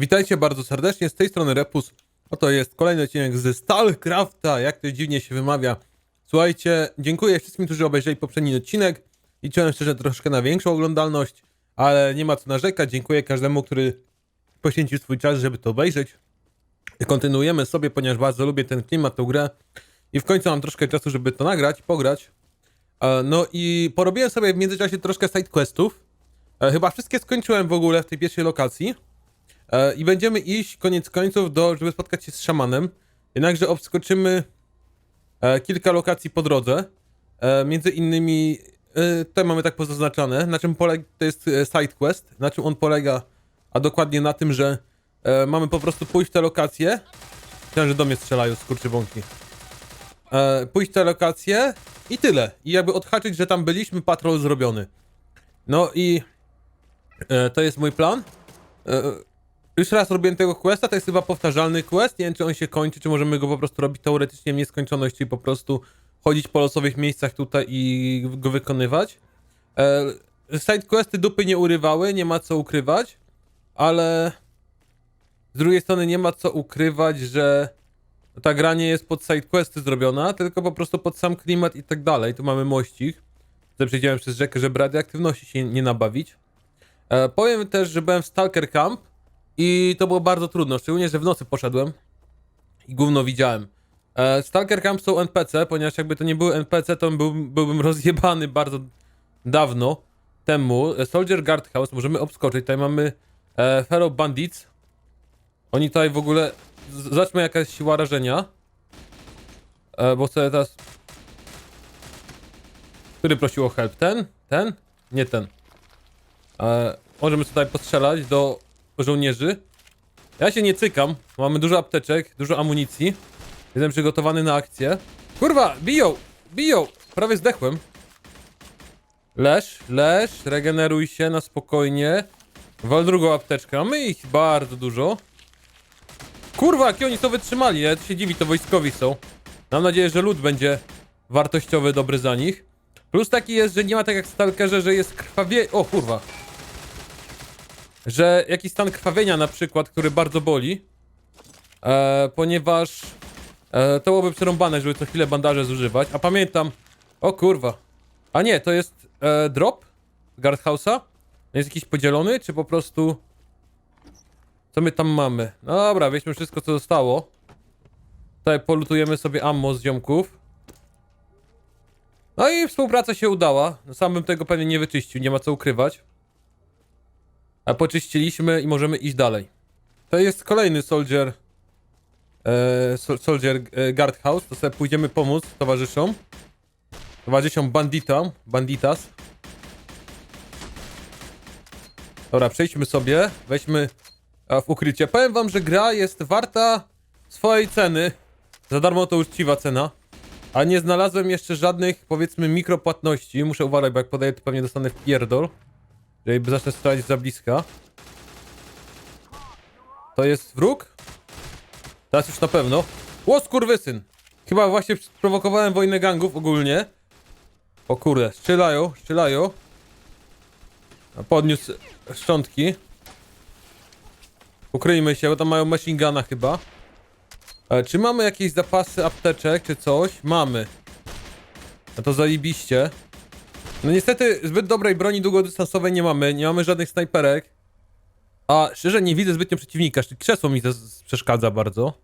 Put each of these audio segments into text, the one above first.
Witajcie bardzo serdecznie, z tej strony Repus. Oto jest kolejny odcinek z Stalcrafta, jak to dziwnie się wymawia. Słuchajcie, dziękuję wszystkim, którzy obejrzeli poprzedni odcinek. Liczyłem szczerze troszkę na większą oglądalność, ale nie ma co narzekać. Dziękuję każdemu, który poświęcił swój czas, żeby to obejrzeć. Kontynuujemy sobie, ponieważ bardzo lubię ten klimat, tę grę. I w końcu mam troszkę czasu, żeby to nagrać, pograć. E, No i porobiłem sobie w międzyczasie troszkę sidequestów. E, Chyba wszystkie skończyłem w ogóle w tej pierwszej lokacji. E, I będziemy iść koniec końców do, żeby spotkać się z szamanem. Jednakże obskoczymy e, kilka lokacji po drodze. E, między innymi tutaj mamy tak pozaznaczane, na czym polega, to jest side quest, na czym on polega, a dokładnie na tym, że mamy po prostu pójść w te lokacje. Myślałem, że do mnie strzelają skurczybąki. Pójść w te lokacje i tyle. I jakby odhaczyć, że tam byliśmy, patrol zrobiony. No i to jest mój plan. Już raz robiłem tego questa, to jest chyba powtarzalny quest. Nie wiem, czy on się kończy, czy możemy go po prostu robić teoretycznie w nieskończoność, czyli po prostu chodzić po losowych miejscach tutaj i go wykonywać. E, side questy dupy nie urywały, nie ma co ukrywać, ale z drugiej strony nie ma co ukrywać, że ta gra nie jest pod side questy zrobiona, tylko po prostu pod sam klimat i tak dalej. Tu mamy mościk. Tutaj przejdziemy przez rzekę, żeby radioaktywności się nie nabawić. E, powiem też, że byłem w Stalker Camp i to było bardzo trudno, szczególnie, że w nocy poszedłem i gówno widziałem. E, Stalker Camp są NPC, ponieważ jakby to nie były NPC, to był, byłbym rozjebany bardzo dawno temu. E, Soldier Guard House, możemy obskoczyć. Tutaj mamy e, Fellow Bandits. Oni tutaj w ogóle... Zobaczmy jaka jest siła rażenia. E, bo sobie teraz... Który prosił o help? Ten? Ten? Nie ten. E, możemy tutaj postrzelać do żołnierzy. Ja się nie cykam. Mamy dużo apteczek, dużo amunicji. Jestem przygotowany na akcję. Kurwa, biją! Biją! Prawie zdechłem. Leż, leż, regeneruj się na spokojnie. Wal drugą apteczkę. Mamy ich bardzo dużo. Kurwa, jakie oni to wytrzymali. Ja się dziwi, to wojskowi są. Mam nadzieję, że lód będzie wartościowy, dobry za nich. Plus taki jest, że nie ma tak jak w Stalkerze, że jest krwawie... O kurwa. Że jakiś stan krwawienia na przykład, który bardzo boli. E, ponieważ e, to byłoby przerąbane, żeby co chwilę bandaże zużywać. A pamiętam... O kurwa. A nie, to jest e, drop guardhouse'a? Jest jakiś podzielony, czy po prostu... Co my tam mamy? No dobra, weźmy wszystko co zostało. Tutaj polutujemy sobie ammo z ziomków. No i współpraca się udała. No Sam bym tego pewnie nie wyczyścił, nie ma co ukrywać. A poczyściliśmy i możemy iść dalej. To jest kolejny soldier. E, sol- soldier e, guard house. To sobie pójdziemy pomóc towarzyszom. Towarzyszom banditom, banditas. Dobra, przejdźmy sobie. Weźmy w ukrycie. Powiem wam, że gra jest warta swojej ceny. Za darmo to uczciwa cena. A nie znalazłem jeszcze żadnych, powiedzmy, mikropłatności. Muszę uważać, bo jak podaję, to pewnie dostanę w pierdol. Jeżeli zacznę strzelać za bliska. To jest wróg? Teraz już na pewno. Ło, skurwysyn! Chyba właśnie sprowokowałem wojnę gangów ogólnie. O kurde, strzelają, strzelają. A Podniósł szczątki. Ukryjmy się, bo tam mają machine guna chyba. E, czy mamy jakieś zapasy apteczek, czy coś? Mamy. No to zajebiście. No niestety zbyt dobrej broni długodystansowej nie mamy, nie mamy żadnych snajperek. A szczerze nie widzę zbytnio przeciwnika, krzesło mi to przeszkadza bardzo.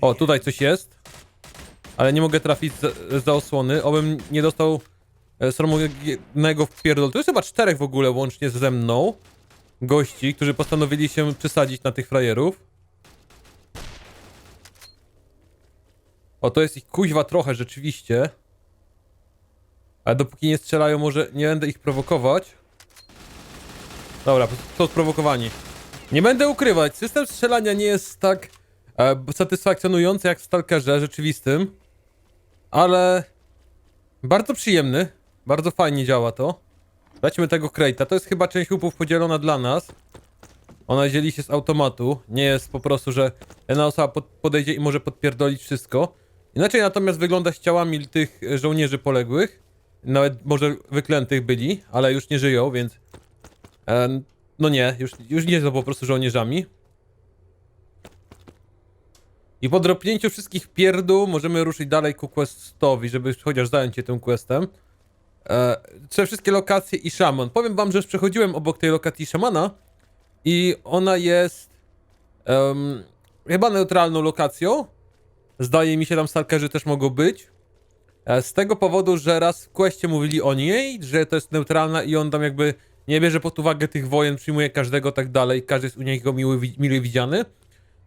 O, tutaj coś jest. Ale nie mogę trafić za, za osłony, obym nie dostał e, sromowego wpierdol. Tu jest chyba czterech w ogóle łącznie ze mną. Gości, którzy postanowili się przysadzić na tych frajerów. O, to jest ich kuźwa trochę rzeczywiście. Ale dopóki nie strzelają, może nie będę ich prowokować. Dobra, są sprowokowani. Nie będę ukrywać, system strzelania nie jest tak e, satysfakcjonujący jak w Stalkerze rzeczywistym. Ale bardzo przyjemny. Bardzo fajnie działa to. Weźmy tego Crate'a. To jest chyba część łupów podzielona dla nas. Ona dzieli się z automatu. Nie jest po prostu, że jedna osoba pod, podejdzie i może podpierdolić wszystko. Inaczej natomiast wygląda z ciałami tych e, żołnierzy poległych. Nawet może wyklętych byli, ale już nie żyją, więc... E, No nie, już, już nie są po prostu żołnierzami. I po dropnięciu wszystkich pierdół możemy ruszyć dalej ku questowi, żeby chociaż zająć się tym questem. E, te wszystkie lokacje i szaman. Powiem wam, że już przechodziłem obok tej lokacji szamana i ona jest em, chyba neutralną lokacją. Zdaje mi się, tam stalkerzy też mogą być. E, Z tego powodu, że raz w questie mówili o niej, że to jest neutralna i on tam jakby nie bierze pod uwagę tych wojen, przyjmuje każdego tak dalej, każdy jest u niego miły, mile widziany.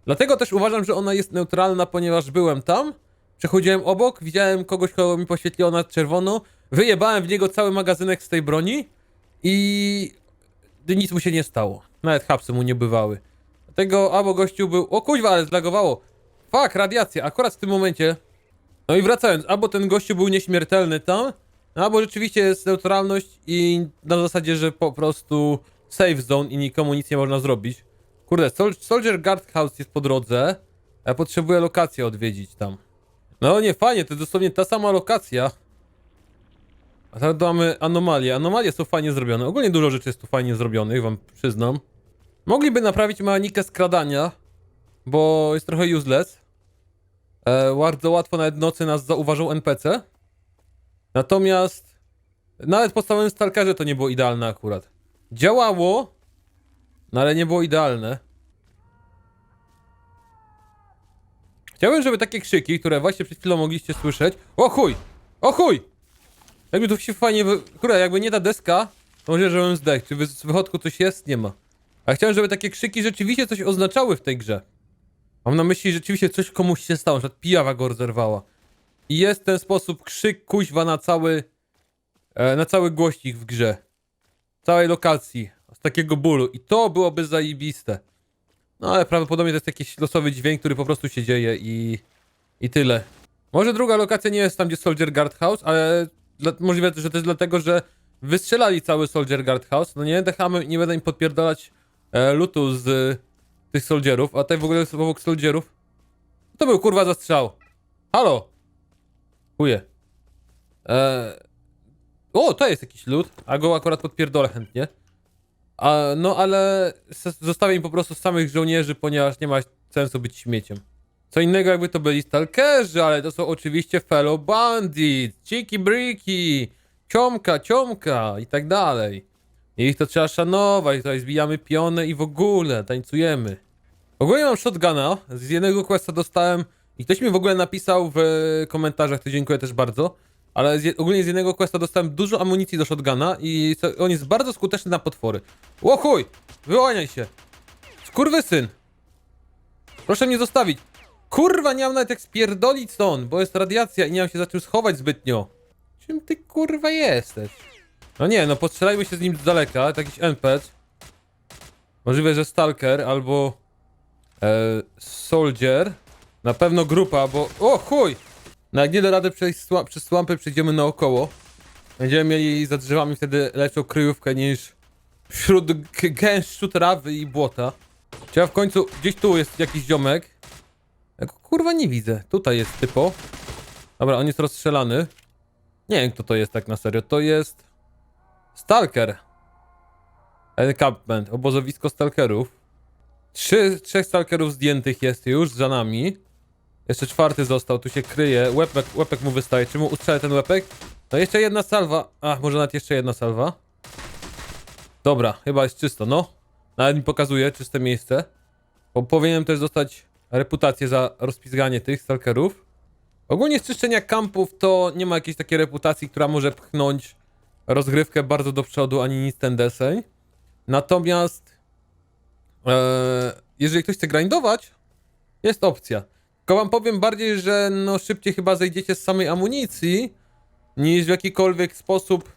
Dlatego też uważam, że ona jest neutralna, ponieważ byłem tam, przechodziłem obok, widziałem kogoś, kogo mi poświetliło na czerwono, wyjebałem w niego cały magazynek z tej broni i nic mu się nie stało. Nawet hapsy mu nie bywały. Dlatego albo gościu był... O kuźwa, ale zlagowało. Fuck, radiacja, akurat w tym momencie. No i wracając, albo ten gościu był nieśmiertelny tam, albo rzeczywiście jest neutralność i na zasadzie, że po prostu safe zone i nikomu nic nie można zrobić. Kurde, Sol Soldier Guard House jest po drodze, ja potrzebuję lokację odwiedzić tam. No nie, fajnie, to dosłownie ta sama lokacja. A teraz mamy anomalie. Anomalie są fajnie zrobione. Ogólnie dużo rzeczy jest tu fajnie zrobionych, wam przyznam. Mogliby naprawić mechanikę skradania, bo jest trochę useless. E, bardzo łatwo nawet nocy nas zauważą NPC. Natomiast nawet w podstawowym Stalkerze to nie było idealne akurat. Działało, no ale nie było idealne. Chciałbym, żeby takie krzyki, które właśnie przed chwilą mogliście słyszeć... O chuj! O chuj! Jakby tu się fajnie... Wy... Kurde, jakby nie ta deska, to może żebym zdech. Czy w wychodku coś jest? Nie ma. A chciałem, żeby takie krzyki rzeczywiście coś oznaczały w tej grze. Mam na myśli, że rzeczywiście coś komuś się stało, że pijawa go rozerwała. I jest w ten sposób krzyk kuźwa na cały... E, na cały głośnik w grze. Całej lokacji. Z takiego bólu. I to byłoby zajebiste. No ale prawdopodobnie to jest jakiś losowy dźwięk, który po prostu się dzieje i... I tyle. Może druga lokacja nie jest tam, gdzie Soldier Guard House, ale dla, możliwe, że to jest dlatego, że wystrzelali cały Soldier Guard House. No nie, dechamy, nie będę im podpierdalać e, lutu z tych soldierów, a tutaj w ogóle obok soldierów. To był kurwa zastrzał. Halo! Chuje. E, o, to jest jakiś lód, a go akurat podpierdolę chętnie. A, no ale zostawię im po prostu samych żołnierzy, ponieważ nie ma sensu być śmieciem. Co innego jakby to byli stalkerzy, ale to są oczywiście fellow bandits, ciki briki, ciomka, ciomka i tak dalej. I ich to trzeba szanować, tutaj zbijamy piony i w ogóle tańcujemy. Ogólnie mam shotguna, z jednego questa dostałem i ktoś mi w ogóle napisał w komentarzach, to dziękuję też bardzo, ale z, ogólnie z jednego questa dostałem dużo amunicji do shotguna i co- on jest bardzo skuteczny na potwory. O chuj! Wyłaniaj się! Skurwysyn! Proszę mnie zostawić. Kurwa, nie mam nawet jak spierdolić stąd, bo jest radiacja i nie mam się za czym schować zbytnio. Czym ty kurwa jesteś? No nie, no postrzelajmy się z nim z daleka, to jakiś NPC. Możliwe, że Stalker albo e, Soldier. Na pewno grupa, bo... O chuj! No jak nie da rady przejść przez słampy, przejdziemy naokoło. Będziemy mieli za drzewami wtedy lepszą kryjówkę niż wśród gęszczu trawy i błota. Ja w końcu... Gdzieś tu jest jakiś ziomek. Ja go kurwa nie widzę. Tutaj jest typo. Dobra, on jest rozstrzelany. Nie wiem kto to jest tak na serio. To jest... Stalker. Encampment, obozowisko stalkerów. Trzy, trzech stalkerów zdjętych jest już za nami. Jeszcze czwarty został, tu się kryje. Łepek, łepek mu wystaje. Czy mu ustrzelę ten łepek? No jeszcze jedna salwa. Ach, może nawet jeszcze jedna salwa. Dobra, chyba jest czysto, no. Nawet mi pokazuje czyste miejsce. Bo powinienem też dostać reputację za rozpizganie tych stalkerów. Ogólnie z czyszczenia kampów to nie ma jakiejś takiej reputacji, która może pchnąć rozgrywkę bardzo do przodu, ani nic ten deseń. Natomiast jeżeli ktoś chce grindować, jest opcja. Tylko wam powiem bardziej, że no szybciej chyba zejdziecie z samej amunicji, niż w jakikolwiek sposób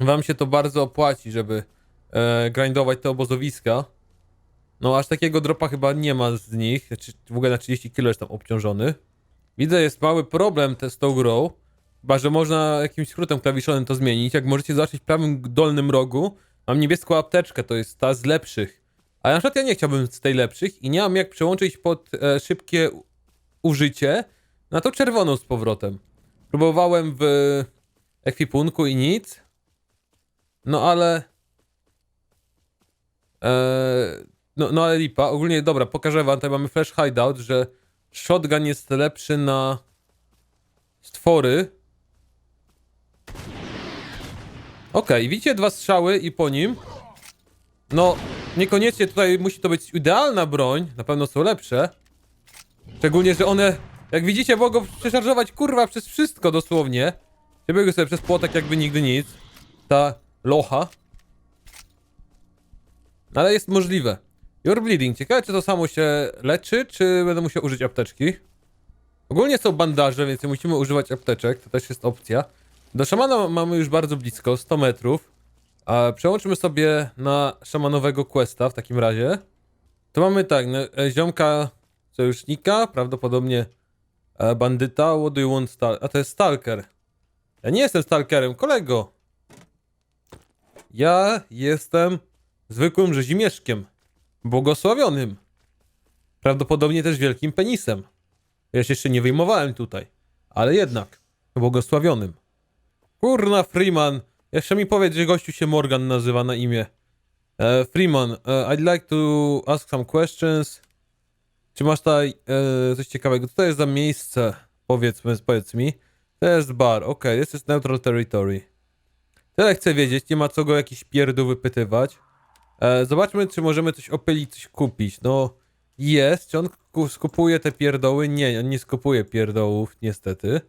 wam się to bardzo opłaci, żeby e, grindować te obozowiska. No aż takiego dropa chyba nie ma z nich, znaczy w ogóle na 30 kg jest tam obciążony. Widzę, jest mały problem te z tą grą, chyba że można jakimś skrótem klawiszowym to zmienić. Jak możecie zobaczyć w prawym dolnym rogu, mam niebieską apteczkę, to jest ta z lepszych. A na przykład ja nie chciałbym z tej lepszych i nie mam jak przełączyć pod e, szybkie użycie na to czerwoną z powrotem. Próbowałem w ekwipunku i nic. No ale... Eee, no, no ale lipa. Ogólnie, dobra, pokażę wam, tutaj mamy flash hideout, że shotgun jest lepszy na stwory. Okej, widzicie dwa strzały i po nim. No, niekoniecznie tutaj musi to być idealna broń, na pewno są lepsze. Szczególnie, że one, jak widzicie, mogą przeszarżować kurwa przez wszystko dosłownie. Przebiegły sobie przez płotek jakby nigdy nic. Ta locha. Ale jest możliwe. Your bleeding. Ciekawe, czy to samo się leczy, czy będę musiał użyć apteczki. Ogólnie są bandaże, więc musimy używać apteczek. To też jest opcja. Do szamana mamy już bardzo blisko, 100 metrów. A przełączmy sobie na szamanowego questa w takim razie. To mamy tak, no, e, ziomka sojusznika, prawdopodobnie e, bandyta. What do you want stal- A to jest stalker. Ja nie jestem stalkerem, kolego. Ja jestem zwykłym rzezimieszkiem. Błogosławionym. Prawdopodobnie też wielkim penisem. Ja się jeszcze nie wyjmowałem tutaj. Ale jednak. Błogosławionym. Kurna Freeman. Jeszcze mi powiedz, że gościu się Morgan nazywa na imię. E, Freeman, e, I'd like to ask some questions. Czy masz tutaj e, coś ciekawego? Co to jest za miejsce? Powiedzmy, powiedz mi. To jest bar, okej, this is neutral territory. Tyle chcę wiedzieć, nie ma co go jakiś pierdół wypytywać. Zobaczmy, czy możemy coś opylić, coś kupić. No, jest. Czy on ku- skupuje te pierdoły? Nie, on nie skupuje pierdołów, niestety.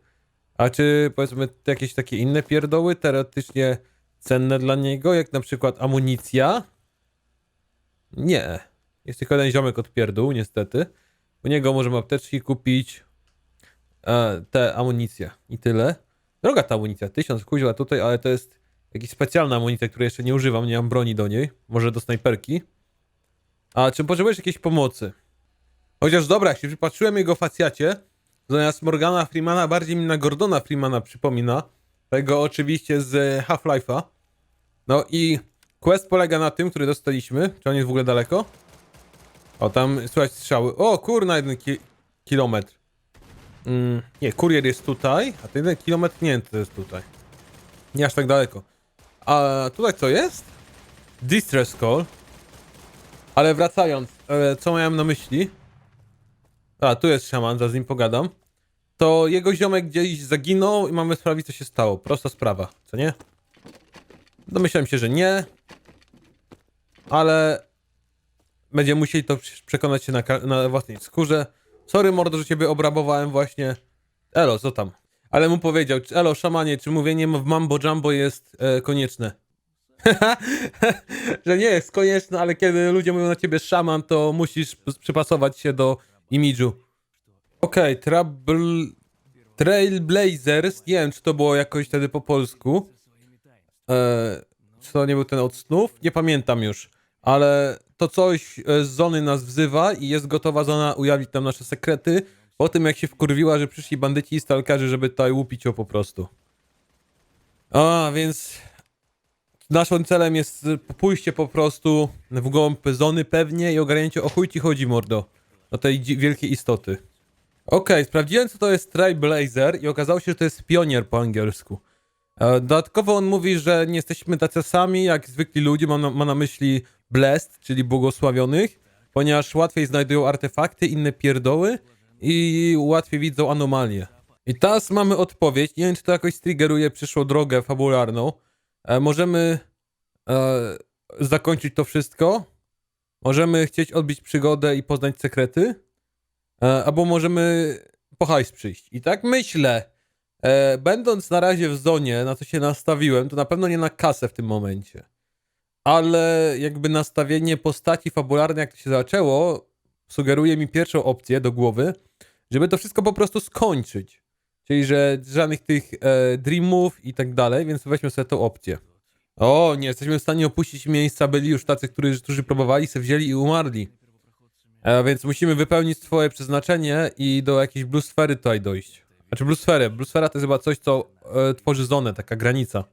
A czy powiedzmy jakieś takie inne pierdoły teoretycznie cenne dla niego, jak na przykład amunicja? Nie. Jest tylko jeden ziomek od pierdół, niestety. U niego możemy apteczki kupić. E, te amunicje i tyle. Droga ta amunicja, tysiąc kuźwa tutaj, ale to jest jakaś specjalna amunicja, której jeszcze nie używam, nie mam broni do niej. Może do snajperki. A czy potrzebujesz jakiejś pomocy? Chociaż dobra, jak się przypatrzyłem jego facjacie, zamiast Morgana Freemana bardziej mi na Gordona Freemana przypomina. Tego oczywiście z Half-Life'a. No i quest polega na tym, który dostaliśmy. Czy on jest w ogóle daleko? O, tam słychać strzały. O, kurna, jeden ki kilometr. Mm, nie, kurier jest tutaj, a ten jeden kilometr nie to jest tutaj. Nie aż tak daleko. A tutaj co jest? Distress call. Ale wracając, e, co miałem na myśli? A, tu jest szaman, zaraz z nim pogadam. To jego ziomek gdzieś zaginął i mamy sprawdzić, co się stało. Prosta sprawa, co nie? Domyślałem się, że nie. Ale będziemy musieli to prze- przekonać się na, na własnej skórze. Sorry, mordo, że ciebie obrabowałem właśnie. Elo, co tam? Ale mu powiedział, elo, szamanie, czy mówienie w mambo jumbo jest e, konieczne? że nie jest konieczne, ale kiedy ludzie mówią na ciebie szaman, to musisz przypasować się do imidżu. Okej, Trouble... Trailblazers, nie wiem, czy to było jakoś wtedy po polsku. E, czy to nie był ten od snów? Nie pamiętam już. Ale to coś e, z zony nas wzywa i jest gotowa zona ujawnić nam nasze sekrety. Po tym jak się wkurwiła, że przyszli bandyci i stalkerzy, żeby tutaj łupić ją po prostu. A, więc naszym celem jest pójście po prostu w głąb zony pewnie i ogarnięcie o chuj ci chodzi, mordo. Do tej wielkiej istoty. Okej, sprawdziłem co to jest Trailblazer i okazało się, że to jest pionier po angielsku. E, Dodatkowo on mówi, że nie jesteśmy tacy sami jak zwykli ludzie, ma na, ma na myśli blessed, czyli błogosławionych, ponieważ łatwiej znajdują artefakty, inne pierdoły i łatwiej widzą anomalie. I teraz mamy odpowiedź, nie wiem czy to jakoś triggeruje przyszłą drogę fabularną. E, możemy e, zakończyć to wszystko, możemy chcieć odbić przygodę i poznać sekrety, e, albo możemy po hajs przyjść. I tak myślę, E, będąc na razie w zonie, na co się nastawiłem, to na pewno nie na kasę w tym momencie. Ale jakby nastawienie postaci fabularnej, jak to się zaczęło, sugeruje mi pierwszą opcję do głowy, żeby to wszystko po prostu skończyć. Czyli, że żadnych tych e, dreamów i tak dalej, więc weźmy sobie tą opcję. O, nie jesteśmy w stanie opuścić miejsca, byli już tacy, którzy, którzy próbowali, se wzięli i umarli. E, więc musimy wypełnić swoje przeznaczenie i do jakiejś blue sfery tutaj dojść. Znaczy blue sfery. Blue sfera to jest chyba coś, co e, tworzy zonę, taka granica.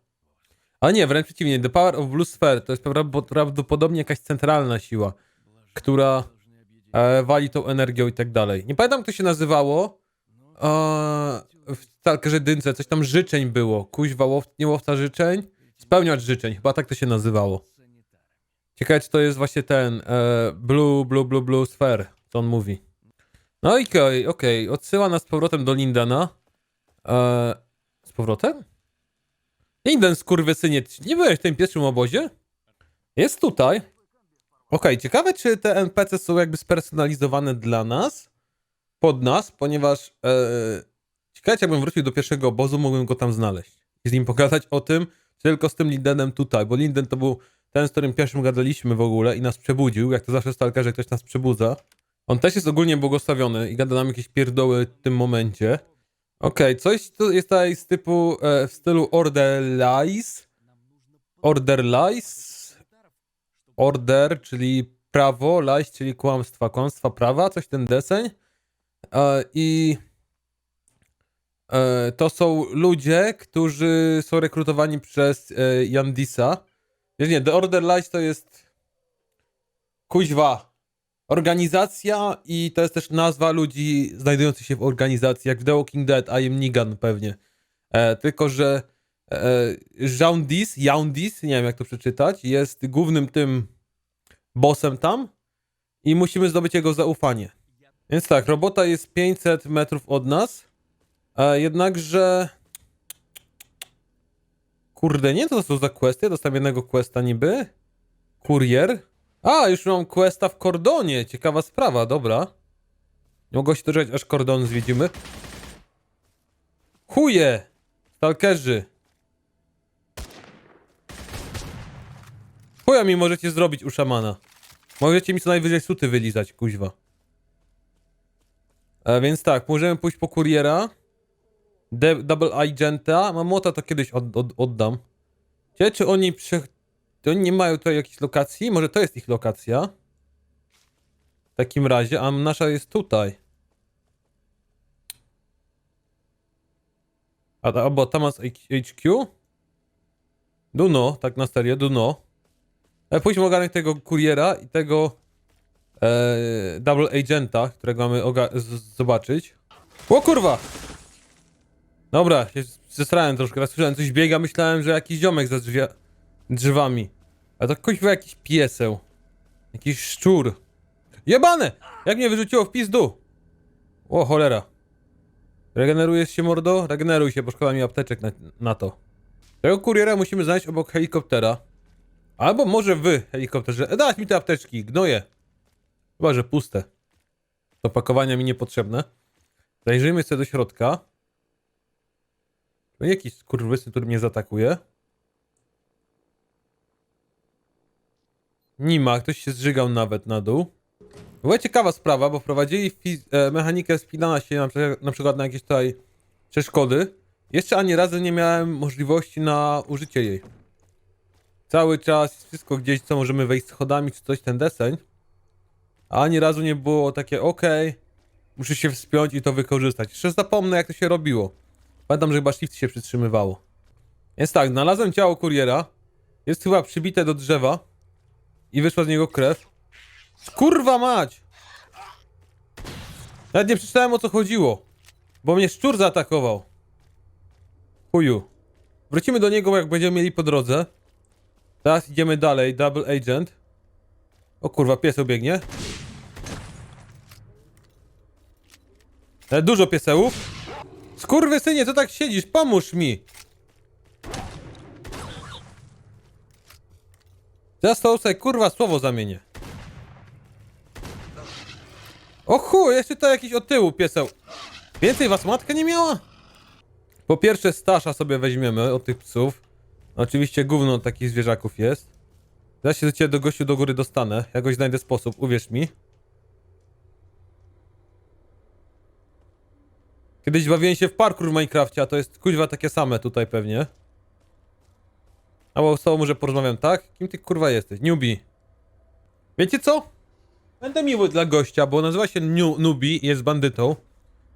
A nie, wręcz przeciwnie. The power of blue sphere to jest pra- prawdopodobnie jakaś centralna siła, która e, wali tą energią i tak dalej. Nie pamiętam, jak to się nazywało. E, w Stalkerze Dynce coś tam życzeń było. Kuźwa, łow, nie łowca życzeń? Spełniacz życzeń, chyba tak to się nazywało. Ciekawe, czy to jest właśnie ten e, Blue, Blue, Blue, Blue Sphere, co on mówi. No i okej, okej, odsyła nas z powrotem do Lindena. E, z powrotem? Linden, skurwysynie, nie byłeś w tym pierwszym obozie? Jest tutaj. Okej, ciekawe, czy te NPC są jakby spersonalizowane dla nas, pod nas, ponieważ e, ciekawe, jakbym wrócił do pierwszego obozu, mógłbym go tam znaleźć i z nim pogadać o tym, tylko z tym Lindenem tutaj, bo Linden to był ten, z którym pierwszym gadaliśmy w ogóle i nas przebudził, jak to zawsze w Stalkerze ktoś nas przebudza. On też jest ogólnie błogosławiony i gada nam jakieś pierdoły w tym momencie. Okej, coś tu jest tutaj z typu e, w stylu Order Lies. Order Lies. Order, czyli prawo, lies, czyli kłamstwa, kłamstwa prawa, coś ten deseń. E, I to są ludzie, którzy są rekrutowani przez e, Yandisa. Nie, nie, The Order Lies to jest kuźwa. Organizacja i to jest też nazwa ludzi znajdujących się w organizacji, jak w The Walking Dead, I am Negan pewnie. E, tylko, że e, Jaundis, Jaundis, nie wiem jak to przeczytać, jest głównym tym bossem tam i musimy zdobyć jego zaufanie. Więc tak, robota jest 500 metrów od nas, e, jednakże... Kurde, nie, to są za questy? Ja dostałem jednego questa niby. Kurier. A, już mam questa w kordonie. Ciekawa sprawa, dobra. Nie mogło się doczekać, aż kordon zwiedzimy. Chuje! Stalkerzy. Chuja mi możecie zrobić u szamana. Możecie mi co najwyżej suty wylizać, kuźwa. E, więc tak, możemy pójść po kuriera. De double agenta. Mamota to kiedyś od, od, oddam. Ciekawe, czy oni prze... Czy oni nie mają tutaj jakiejś lokacji? Może to jest ich lokacja? W takim razie, a nasza jest tutaj. A, a bo tam jest HQ? Duno, tak na serio, Duno. E, pójdźmy ogarnąć tego kuriera i tego e, double agenta, którego mamy zobaczyć. O kurwa! Dobra, się zesrałem troszkę, raz słyszałem coś biega, myślałem, że jakiś ziomek za drzwi- drzewami. A to kuźwa jakiś pieseł. Jakiś szczur. Jebane! Jak mnie wyrzuciło w pizdu! O cholera. Regenerujesz się mordo? Regeneruj się, bo szkoda mi apteczek na, na to. Tego kuriera musimy znaleźć obok helikoptera. Albo może wy helikopterze. E, dać mi te apteczki, gnoje. Chyba, że puste. Do pakowania mi niepotrzebne. Zajrzyjmy sobie do środka. Nie jakiś skurwysy, który mnie zaatakuje. Nie ma, ktoś się zżygał nawet na dół. Była ciekawa sprawa, bo wprowadzili e, mechanikę spinania się na, na przykład na jakieś tutaj przeszkody. Jeszcze ani razu nie miałem możliwości na użycie jej. Cały czas wszystko gdzieś, co możemy wejść schodami czy coś, ten deseń. A ani razu nie było takie, ok, muszę się wspiąć i to wykorzystać. Jeszcze zapomnę, jak to się robiło. Pamiętam, że chyba shift się przytrzymywało. Więc tak, znalazłem ciało kuriera. Jest chyba przybite do drzewa. I wyszła z niego krew. Kurwa mać! Nawet nie przeczytałem o co chodziło. Bo mnie szczur zaatakował. Chuju. Wrócimy do niego, jak będziemy mieli po drodze. Teraz idziemy dalej, double agent. O kurwa, pies biegnie. E, dużo piesełów. Skurwysynie, co tak siedzisz? Pomóż mi! Teraz to sobie kurwa słowo zamienię. O chuj, jeszcze to jakiś od tyłu pieseł. Więcej was matka nie miała? Po pierwsze Stasza sobie weźmiemy od tych psów. Oczywiście gówno takich zwierzaków jest. Zaraz się do ciebie do gościu do góry dostanę. Jakoś znajdę sposób, uwierz mi. Kiedyś bawiłem się w parkour w Minecrafcie, a to jest kuźwa takie same tutaj pewnie. Albo z tobą może porozmawiam, tak? Kim ty kurwa jesteś? Newbie. Wiecie co? Będę miły dla gościa, bo nazywa się New Newbie i jest bandytą.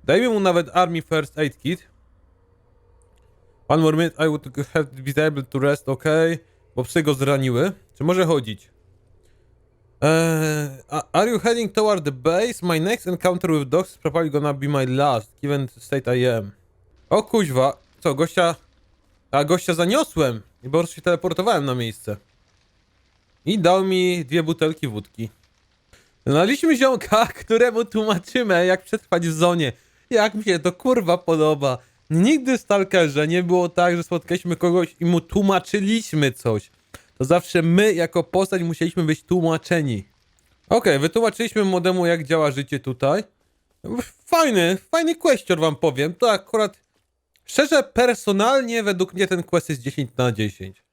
Dajmy mu nawet Army First Aid Kit. One more minute, I would have to be able to rest, ok? Bo psy go zraniły. Czy może chodzić? A- are you heading toward the base? My next encounter with dogs is probably gonna be my last, given the state I am. O kuźwa, co, gościa... A, gościa zaniosłem i po prostu się teleportowałem na miejsce. I dał mi dwie butelki wódki. Znaleźliśmy ziomka, któremu tłumaczymy, jak przetrwać w zonie. Jak mi się to kurwa podoba. Nigdy w Stalkerze nie było tak, że spotkaliśmy kogoś i mu tłumaczyliśmy coś. To zawsze my, jako postać, musieliśmy być tłumaczeni. Okej, wytłumaczyliśmy młodemu, jak działa życie tutaj. Fajny, fajny questor wam powiem. To akurat, szczerze, personalnie według mnie ten quest jest 10 na 10.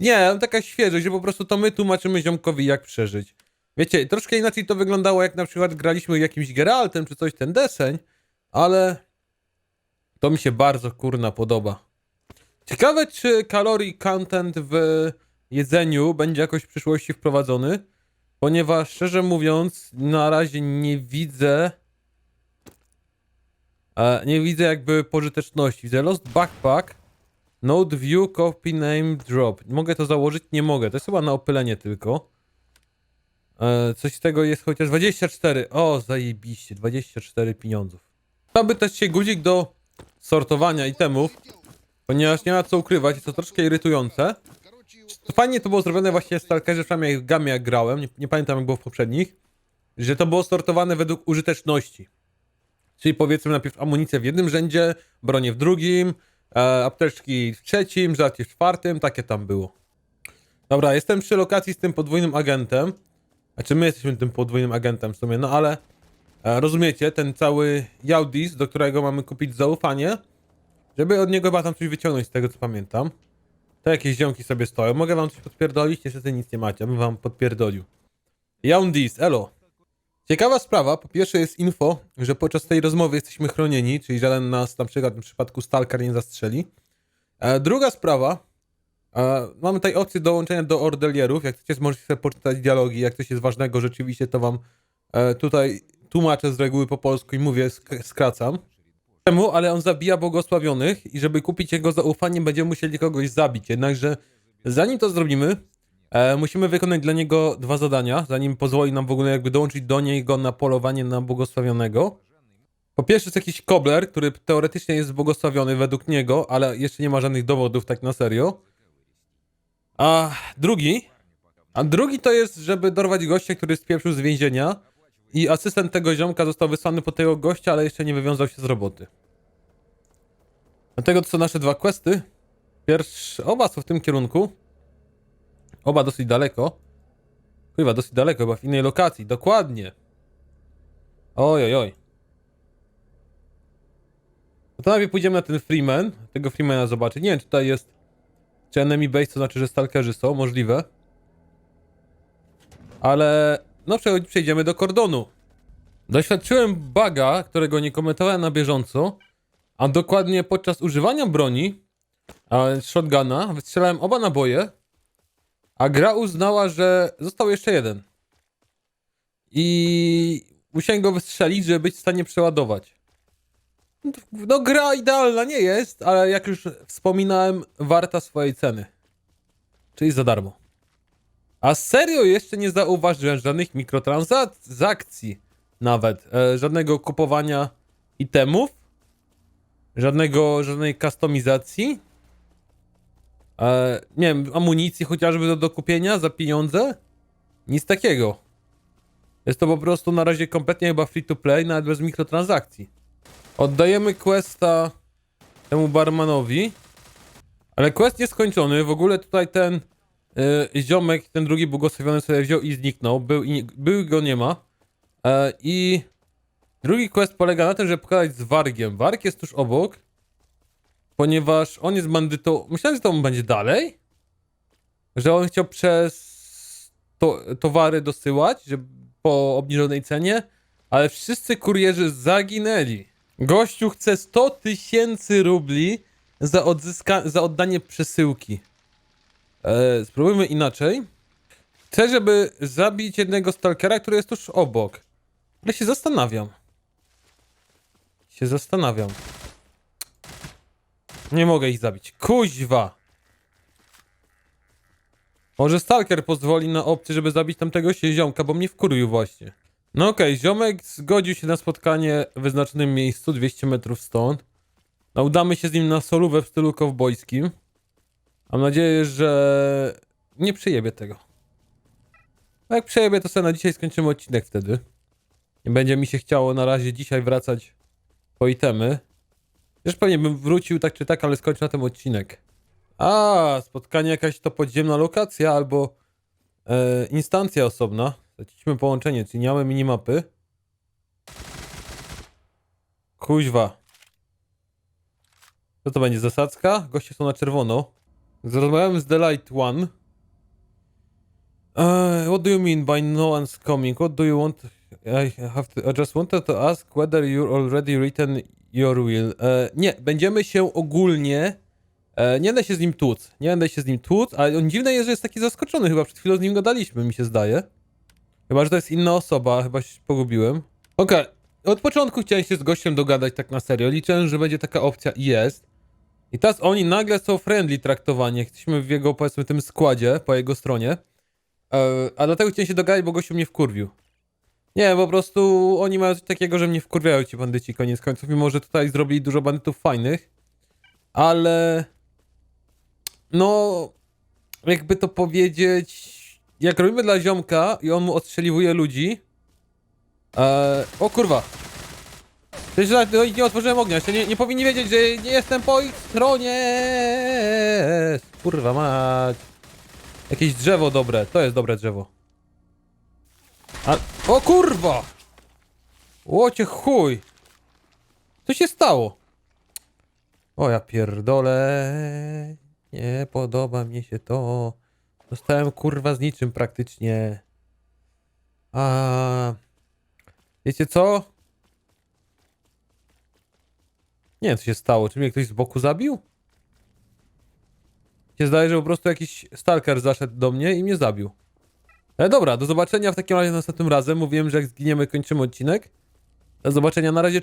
Nie, taka świeżość, że po prostu to my tłumaczymy ziomkowi, jak przeżyć. Wiecie, troszkę inaczej to wyglądało, jak na przykład graliśmy jakimś Geraltem czy coś, ten deseń, ale to mi się bardzo kurna podoba. Ciekawe, czy calorie content w jedzeniu będzie jakoś w przyszłości wprowadzony, ponieważ szczerze mówiąc, na razie nie widzę. E, nie widzę jakby pożyteczności. Widzę Lost Backpack, Node View, Copy Name Drop. Mogę to założyć? Nie mogę. To jest chyba na opylenie tylko. E, coś z tego jest chociaż 24. O, zajebiście. 24 pieniądzów. Chciałby też się guzik do sortowania itemów, ponieważ nie ma co ukrywać, jest to troszkę irytujące. Fajnie to było zrobione właśnie w Stalkerze, przynajmniej w gamie jak grałem, nie, nie pamiętam jak było w poprzednich, że to było sortowane według użyteczności. Czyli powiedzmy najpierw amunicję w jednym rzędzie, bronię w drugim, e, apteczki w trzecim, żarcie w czwartym, takie tam było. Dobra, jestem przy lokacji z tym podwójnym agentem. Znaczy my jesteśmy tym podwójnym agentem w sumie, no ale e, rozumiecie, ten cały Jaudis, do którego mamy kupić zaufanie, żeby od niego chyba tam coś wyciągnąć z tego co pamiętam. To jakieś ziomki sobie stoją. Mogę wam coś podpierdolić? Niestety nic nie macie, bym wam podpierdolił. Jaundis, elo. Ciekawa sprawa, po pierwsze jest info, że podczas tej rozmowy jesteśmy chronieni, czyli żaden nas na przykład w przypadku Stalker nie zastrzeli. E, druga sprawa, e, mamy tutaj opcję dołączenia do ordelierów, jak chcecie możecie sobie poczytać dialogi, jak coś jest ważnego rzeczywiście, to wam e, tutaj tłumaczę z reguły po polsku i mówię, sk- skracam. Czemu? Ale on zabija błogosławionych i żeby kupić jego zaufanie będziemy musieli kogoś zabić, jednakże zanim to zrobimy, E, musimy wykonać dla niego dwa zadania, zanim pozwoli nam w ogóle jakby dołączyć do niego na polowanie na błogosławionego. Po pierwsze jest jakiś kobler, który teoretycznie jest błogosławiony według niego, ale jeszcze nie ma żadnych dowodów tak na serio. A drugi, a drugi to jest, żeby dorwać gościa, który spieprzył z więzienia i asystent tego ziomka został wysłany po tego gościa, ale jeszcze nie wywiązał się z roboty. Dlatego to są nasze dwa questy. Pierwszy, oba są w tym kierunku. Oba dosyć daleko. Chyba dosyć daleko, chyba w innej lokacji. Dokładnie. Oj, oj, oj. To najpierw pójdziemy na ten Freeman. Tego Freemana zobaczyć. Nie wiem, czy tutaj jest. Czy enemy base, to znaczy, że stalkerzy są. Możliwe. Ale. No, przejdziemy do kordonu. Doświadczyłem buga, którego nie komentowałem na bieżąco. A dokładnie podczas używania broni. Shotguna. Wystrzelałem oba naboje. A gra uznała, że został jeszcze jeden. I musiałem go wystrzelić, żeby być w stanie przeładować. No, gra idealna nie jest, ale jak już wspominałem, warta swojej ceny. Czyli za darmo. A serio jeszcze nie zauważyłem żadnych mikrotransakcji. Nawet. E, żadnego kupowania itemów. Żadnego, żadnej kustomizacji. E, nie wiem, amunicji chociażby do, do kupienia za pieniądze? Nic takiego. Jest to po prostu na razie kompletnie chyba free to play, nawet bez mikrotransakcji. Oddajemy questa temu barmanowi. Ale quest jest skończony. W ogóle tutaj ten y, ziomek, ten drugi błogosławiony sobie wziął i zniknął. Był i, był go nie ma. E, I drugi quest polega na tym, żeby pogadać z Wargiem. Warg jest tuż obok. Ponieważ on jest bandytą. Myślałem, że to on będzie dalej. Że on chciał przez to, towary dosyłać, że po obniżonej cenie, ale wszyscy kurierzy zaginęli. Gościu chce 100 tysięcy rubli za, odzyska- za oddanie przesyłki. E, spróbujmy inaczej. Chcę, żeby zabić jednego stalkera, który jest tuż obok. Ale się zastanawiam. Się zastanawiam. Nie mogę ich zabić. Kuźwa! Może Stalker pozwoli na opcję, żeby zabić tamtego się ziomka, bo mnie wkurwił właśnie. No okej, ziomek zgodził się na spotkanie w wyznaczonym miejscu, 200 metrów stąd. No udamy się z nim na solówę w stylu kowbojskim. Mam nadzieję, że nie przyjebie tego. No jak przejebie, to sobie na dzisiaj skończymy odcinek wtedy. Nie będzie mi się chciało na razie dzisiaj wracać po itemy. Już pewnie bym wrócił tak czy tak, ale skończę na tym odcinek. A, spotkanie jakaś to podziemna lokacja albo e, instancja osobna. Zaciśmy połączenie, czyli nie mamy minimapy. Kuźwa. Co to będzie, zasadzka? Goście są na czerwono. Rozmawiałem z The Light One. Uh, what do you mean by no one's coming? What do you want? I have to, I just wanted to ask whether you already written your will. E, nie, będziemy się ogólnie. E, nie będę się z nim tłuc. Nie będę się z nim tłuc, ale on dziwne jest, że jest taki zaskoczony. Chyba przed chwilą z nim gadaliśmy, mi się zdaje. Chyba, że to jest inna osoba, chyba się pogubiłem. Okej, od początku chciałem się z gościem dogadać tak na serio. Liczyłem, że będzie taka opcja i jest. I teraz oni nagle są friendly traktowani. Jesteśmy w jego, powiedzmy, tym składzie, po jego stronie. E, a dlatego chciałem się dogadać, bo gościu mnie wkurwił. Nie, po prostu oni mają coś takiego, że mnie wkurwiają ci bandyci koniec końców, mimo że tutaj zrobili dużo bandytów fajnych. Ale... No... Jakby to powiedzieć... Jak robimy dla ziomka i on mu odstrzeliwuje ludzi... E, o kurwa! Do nich nie otworzyłem ognia, jeszcze nie, nie powinni wiedzieć, że nie jestem po ich stronie! Kurwa mać! Jakieś drzewo dobre, to jest dobre drzewo. A... O kurwa! Łocie chuj! Co się stało? O ja pierdolę. Nie podoba mi się to. Dostałem kurwa z niczym praktycznie. A... Wiecie co? Nie wiem co się stało. Czy mnie ktoś z boku zabił? Się zdaje, że po prostu jakiś stalker zaszedł do mnie i mnie zabił. Ale dobra, do zobaczenia w takim razie następnym razem. Mówiłem, że jak zginiemy, kończymy odcinek. Do zobaczenia na razie.